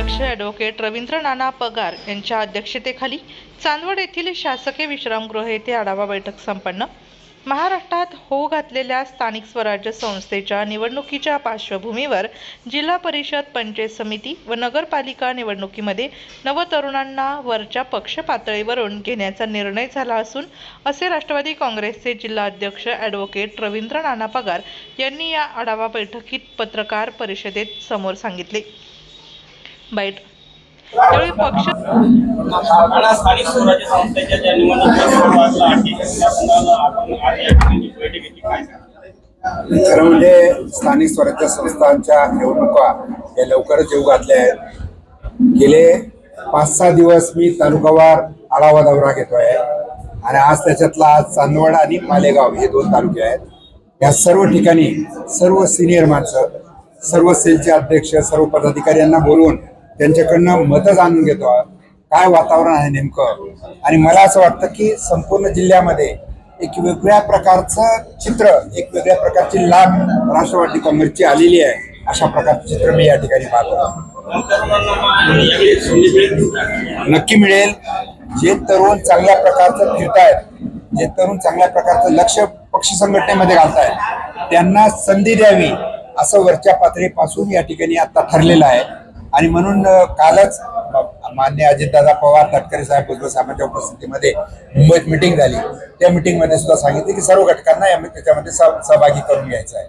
अध्यक्ष ॲडव्होकेट रवींद्र नाना पगार यांच्या अध्यक्षतेखाली चांदवड येथील शासकीय विश्रामगृह येथे आढावा बैठक संपन्न. महाराष्ट्रात हो घातलेल्या स्थानिक स्वराज्य संस्थेच्या निवडणुकीच्या पार्श्वभूमीवर जिल्हा परिषद पंचायत समिती व नगरपालिका निवडणुकीमध्ये नवतरुणांना वरच्या पक्ष पातळीवरून घेण्याचा निर्णय झाला असून असे राष्ट्रवादी काँग्रेसचे जिल्हा अध्यक्ष ॲडव्होकेट रवींद्र नाना पगार यांनी या आढावा बैठकीत पत्रकार परिषदेत समोर सांगितले. बैठ यावेळी पक्ष स्थानिक स्वराज्य संस्थेच्या ज्या? खरं म्हणजे स्थानिक स्वराज्य संस्थांच्या निवडणुका या लवकरच येऊ घातल्या आहेत. गेले पाच सहा दिवस मी तालुकावार आढावा दौरा घेतोय. आणि आज त्याच्यातला आज चांदवड आणि मालेगाव हे दोन तालुके आहेत. या सर्व ठिकाणी सर्व सिनियर माणसं सर्व सेलचे अध्यक्ष सर्व पदाधिकारी यांना बोलवून त्यांच्याकडनं मतं जाणून घेतो. काय वातावरण आहे नेमकं? आणि मला असं वाटतं की संपूर्ण जिल्ह्यामध्ये एक वेगळ्या प्रकारचं चित्र एक वेगळ्या प्रकारची लाभ राष्ट्रवादी काँग्रेसची आलेली आहे. अशा प्रकारचं चित्र मी या ठिकाणी पाहतो. मिळेल नक्की मिळेल. जे तरुण चांगल्या प्रकारचं फिरतायत जे तरुण चांगल्या प्रकारचं लक्ष पक्ष संघटनेमध्ये घालतायत त्यांना संधी द्यावी असं वरच्या पातळीपासून या ठिकाणी आता ठरलेलं आहे. आणि म्हणून कालच मान्य अजितदादा पवार तटकरे साहेब भुजबळ साहेबांच्या उपस्थितीमध्ये मुंबईत मिटिंग झाली. त्या मिटिंगमध्ये सुद्धा सांगितले की सर्व घटकांना त्याच्यामध्ये सहभागी करून घ्यायचं आहे.